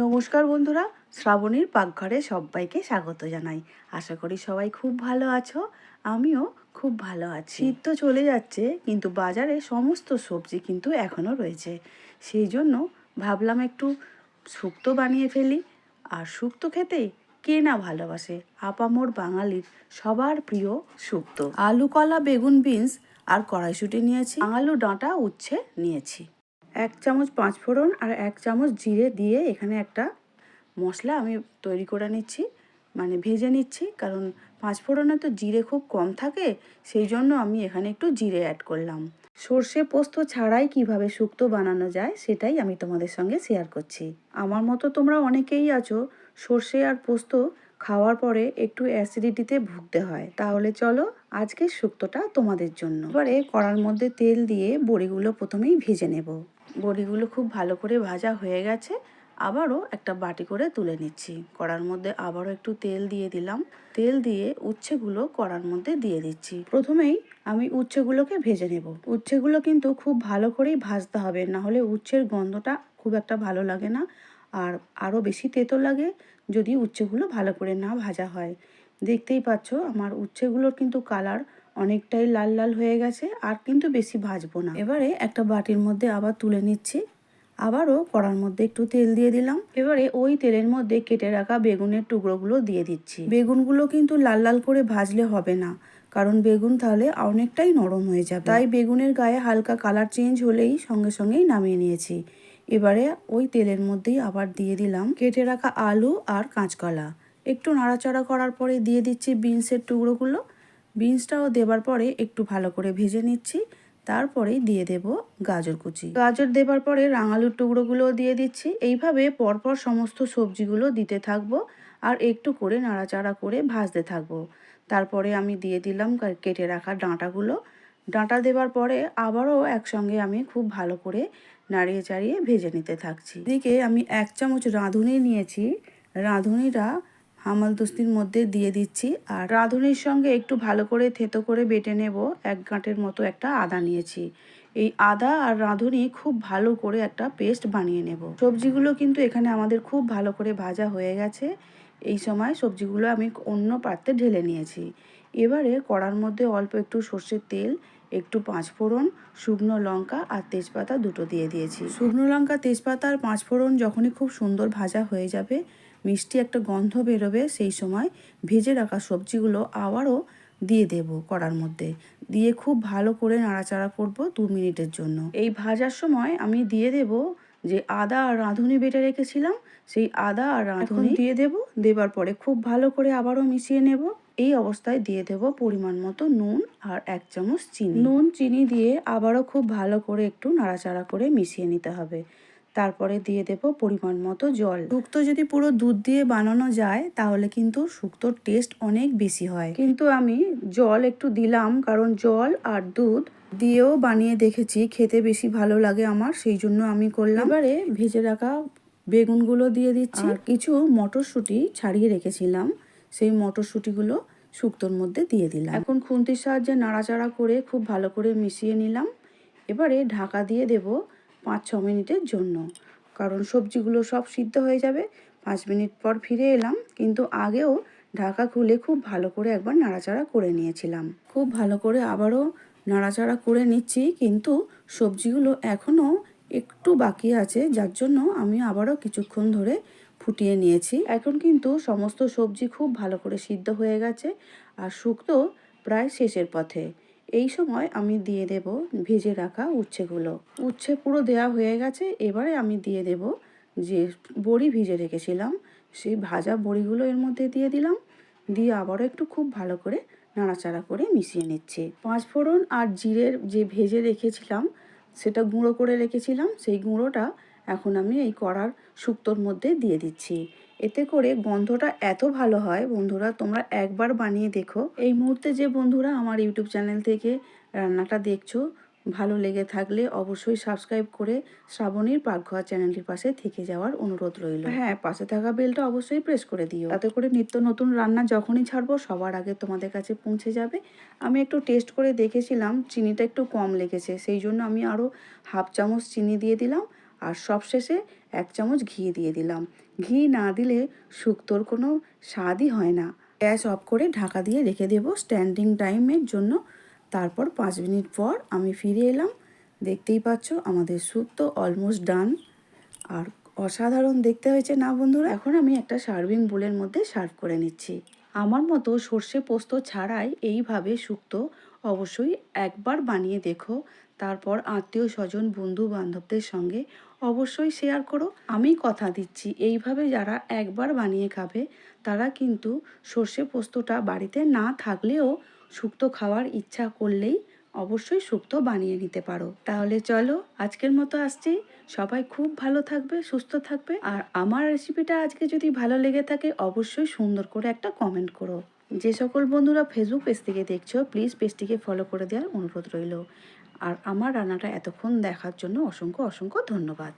নমস্কার বন্ধুরা, শ্রাবণীর পাকঘরে সবাইকে স্বাগত জানাই। আশা করি সবাই খুব ভালো আছো, আমিও খুব ভালো আছি। শীত তো চলে যাচ্ছে, কিন্তু বাজারে সমস্ত সবজি কিন্তু এখনও রয়েছে। সেই জন্য ভাবলাম একটু শুক্তো বানিয়ে ফেলি। আর শুক্তো খেতে কে না ভালোবাসে? আপামোর বাঙালির সবার প্রিয় শুক্তো। আলু, কলা, বেগুন, বিনস আর কড়াইশুঁটি নিয়েছি। আলু, ডাঁটা, উচ্ছে নিয়েছি। এক চামচ পাঁচ ফোড়ন আর এক চামচ জিরে দিয়ে এখানে একটা মশলা আমি তৈরি করে নিচ্ছি মানে ভেজে নিচ্ছি। কারণ পাঁচ ফোড়নে তো জিরে খুব কম থাকে, সেই জন্য আমি এখানে একটু জিরে অ্যাড করলাম। সর্ষে পোস্ত ছাড়াই কীভাবে শুক্তো বানানো যায় সেটাই আমি তোমাদের সঙ্গে শেয়ার করছি। আমার মতো তোমরা অনেকেই আছো, সর্ষে আর পোস্ত খাওয়ার পরে একটু অ্যাসিডিটিতে ভুগতে হয়। তাহলে চলো আজকে শুক্তোটা তোমাদের জন্য। এবারে কড়ার মধ্যে তেল দিয়ে বড়িগুলো প্রথমেই ভেজে নেব। বড়িগুলো খুব ভালো করে ভাজা হয়ে গেছে। আবারও একটা বাটি করে তুলে নিচ্ছি। কড়ার মধ্যে আবারও একটু তেল দিয়ে দিলাম। তেল দিয়ে উচ্ছেগুলো কড়ার মধ্যে দিয়ে দিচ্ছি। প্রথমেই আমি উচ্ছেগুলোকে ভেজে নেব। উচ্ছেগুলো কিন্তু খুব ভালো করেই ভাজতে হবে, না হলে উচ্ছের গন্ধটা খুব একটা ভালো লাগে না। আর আরও বেশি তেতো লাগে যদি উচ্ছেগুলো ভালো করে না ভাজা হয়। দেখতেই পাচ্ছ, আমার উচ্ছেগুলোর কিন্তু কালার অনেকটাই লাল লাল হয়ে গেছে, আর কিন্তু বেশি ভাজবো না। এবারে একটা বাটির মধ্যে আবার তুলে নিচ্ছি। আবারও কড়ার মধ্যে একটু তেল দিয়ে দিলাম। এবারে ওই তেলের মধ্যে কেটে রাখা বেগুনের টুকরোগুলো দিয়ে দিচ্ছি। বেগুনগুলো কিন্তু লাল লাল করে ভাজলে হবে না, কারণ বেগুন তাহলে অনেকটাই নরম হয়ে যাবে। তাই বেগুনের গায়ে হালকা কালার চেঞ্জ হলেই সঙ্গে সঙ্গেই নামিয়ে নিয়েছি। এবারে ওই তেলের মধ্যেই আবার দিয়ে দিলাম কেটে রাখা আলু আর কাঁচকলা। একটু নাড়াচাড়া করার পরে দিয়ে দিচ্ছি বিনসের টুকরোগুলো। বিনসটাও দেবার পরে একটু ভালো করে ভেজে নিচ্ছি। তারপরেই দিয়ে দেব গাজর কুচি। গাজর দেবার পরে রাঙালুর টুকরোগুলো দিয়ে দিচ্ছি। এইভাবে পরপর সমস্ত সবজিগুলো দিতে থাকব আর একটু করে নাড়াচাড়া করে ভাজতে থাকব। তারপরে আমি দিয়ে দিলাম কেটে রাখা ডাঁটাগুলো। ডাঁটা দেবার পরে আবারও একসঙ্গে আমি খুব ভালো করে নাড়িয়ে চাড়িয়ে ভেজে নিতে থাকছি। এদিকে আমি এক চামচ রাঁধুনি নিয়েছি। রাঁধুনিটা হামালদস্তির মধ্যে দিয়ে দিচ্ছি। আর রাঁধুনির সঙ্গে একটু ভালো করে থেতো করে বেটে নেব। এক গাঁটের মতো একটা আদা নিয়েছি। এই আদা আর রাঁধুনি খুব ভালো করে একটা পেস্ট বানিয়ে নেব। সবজিগুলো কিন্তু এখানে আমাদের খুব ভালো করে ভাজা হয়ে গেছে। এই সময় সবজিগুলো আমি অন্য পাত্রে ঢেলে নিয়েছি। এবারে কড়ার মধ্যে অল্প একটু সর্ষের তেল, একটু পাঁচফোড়ন শুকনো লঙ্কা আর তেজপাতা দুটো দিয়ে দিয়েছি। শুকনো লঙ্কা, তেজপাতা আর পাঁচফোড়ন যখনই খুব সুন্দর ভাজা হয়ে যাবে মিষ্টি একটা গন্ধ বেরোবে সেই সময় ভেজে রাখা সবজিগুলো আবারও দিয়ে দেব কড়ার মধ্যে। দিয়ে খুব ভালো করে নাড়াচাড়া করব দু মিনিটের জন্য। এই ভাজার সময় আমি দিয়ে দেব যে আদা আর রাঁধুনি বেটে রেখেছিলাম সেই আদা আর রাঁধুনি দিয়ে দেব। দেবার পরে খুব ভালো করে আবারও মিশিয়ে নেব। এই অবস্থায় দিয়ে দেব পরিমাণ মতো নুন আর এক চামচ চিনি। নুন চিনি দিয়ে আবারও খুব ভালো করে একটু নাড়াচাড়া করে মিশিয়ে নিতে হবে। তারপরে দিয়ে দেব পরিমাণ মতো জল। শুক্তো যদি পুরো দুধ দিয়ে বানানো যায়, তাহলে কিন্তু শুক্তোর টেস্ট অনেক বেশি হয়। কিন্তু আমি জল একটু দিলাম, কারণ জল আর দুধ দিয়েও বানিয়ে দেখেছি, খেতে বেশি ভালো লাগে আমার, সেই জন্য আমি করলাম। এবারে ভেজে রাখা বেগুনগুলো দিয়ে দিচ্ছি। আর কিছু মটরশুঁটি ছাড়িয়ে রেখেছিলাম, সেই মটরশুঁটিগুলো শুক্তোর মধ্যে দিয়ে দিলাম। এখন খুন্তির সাহায্যে নাড়াচাড়া করে খুব ভালো করে মিশিয়ে নিলাম। এবারে ঢাকা দিয়ে দেব পাঁচ ছ মিনিটের জন্য। কারণ সবজিগুলো সব সিদ্ধ হয়ে যাবে। পাঁচ মিনিট পর ফিরে এলাম, কিন্তু আগেও ঢাকা খুলে খুব ভালো করে একবার নাড়াচাড়া করে নিয়েছিলাম। খুব ভালো করে আবারও নাড়াচাড়া করে নিচ্ছি, কিন্তু সবজিগুলো এখনও একটু বাকি আছে, যার জন্য আমি আবারও কিছুক্ষণ ধরে ফুটিয়ে নিয়েছি। এখন কিন্তু সমস্ত সবজি খুব ভালো করে সিদ্ধ হয়ে গেছে, আর শুক্তো প্রায় শেষের পথে। এই সময় আমি দিয়ে দেব ভেজে রাখা উচ্ছেগুলো। উচ্ছে পুরো দেওয়া হয়ে গেছে, এবারে আমি দিয়ে দেব যে বড়ি ভিজে রেখেছিলাম, সেই ভাজা বড়িগুলো এর মধ্যে দিয়ে দিলাম, দিয়ে আবারও একটু খুব ভালো করে নাড়াচাড়া করে মিশিয়ে নিচ্ছি। পাঁচফোড়ন আর জিরের যে ভেজে রেখেছিলাম, সেটা গুঁড়ো করে রেখেছিলাম, সেই গুঁড়োটা এখন আমি এই কড়ার শুক্তোর মধ্যে দিয়ে দিচ্ছি। এতে করে গন্ধটা এত ভালো হয়। বন্ধুরা, তোমরা একবার বানিয়ে দেখো। এই মুহূর্তে যে বন্ধুরা আমার ইউটিউব চ্যানেল থেকে রান্নাটা দেখছ, ভালো লেগে থাকলে অবশ্যই সাবস্ক্রাইব করে শ্রাবণীর পাকঘর চ্যানেলটির পাশে থেকে যাওয়ার অনুরোধ রইল। হ্যাঁ পাশে থাকা বেলটা অবশ্যই প্রেস করে দিও। তাতে করে নিত্য নতুন রান্না যখনই ছাড়বো, সবার আগে তোমাদের কাছে পৌঁছে যাবে। আমি একটু টেস্ট করে দেখেছিলাম, চিনিটা একটু কম লেগেছে, সেই জন্য আমি আরও হাফ চামচ চিনি দিয়ে দিলাম। আর সবশেষে এক চামচ ঘি দিয়ে দিলাম। ঘি না দিলে শুক্তোর কোনো স্বাদই হয় না। গ্যাস অফ করে ঢাকা দিয়ে রেখে দেবো স্ট্যান্ডিং টাইমের জন্য। তারপর পাঁচ মিনিট পর আমি ফিরে এলাম। দেখতেই পাচ্ছ আমাদের স্যুপ তো অলমোস্ট ডান আর অসাধারণ দেখতে হয়েছে না বন্ধুরা? এখন আমি একটা সার্ভিং বোলের মধ্যে সার্ভ করে নিচ্ছি। আমার মতো সর্ষে পোস্ত ছাড়াই এইভাবে শুক্তো অবশ্যই একবার বানিয়ে দেখো। তারপর আত্মীয় স্বজন বন্ধু বান্ধবদের সঙ্গে অবশ্যই শেয়ার করো। আমি কথা দিচ্ছি। এইভাবে যারা একবার বানিয়ে খাবে, তারা কিন্তু সর্ষে পোস্তটা বাড়িতে না থাকলেও শুক্তো খাওয়ার ইচ্ছা করলেই অবশ্যই শুক্তো বানিয়ে নিতে পারো। তাহলে চলো, আজকের মতো আসছি। সবাই খুব ভালো থাকবে, সুস্থ থাকবে। আর আমার রেসিপিটা আজকে যদি ভালো লেগে থাকে, অবশ্যই সুন্দর করে একটা কমেন্ট করো। যে সকল বন্ধুরা ফেসবুক পেজ থেকে দেখছ প্লিজ পেজটিকে ফলো করে দেওয়ার অনুরোধ রইল। আর আমার রান্নাটা এতক্ষণ দেখার জন্য অসংখ্য অসংখ্য ধন্যবাদ।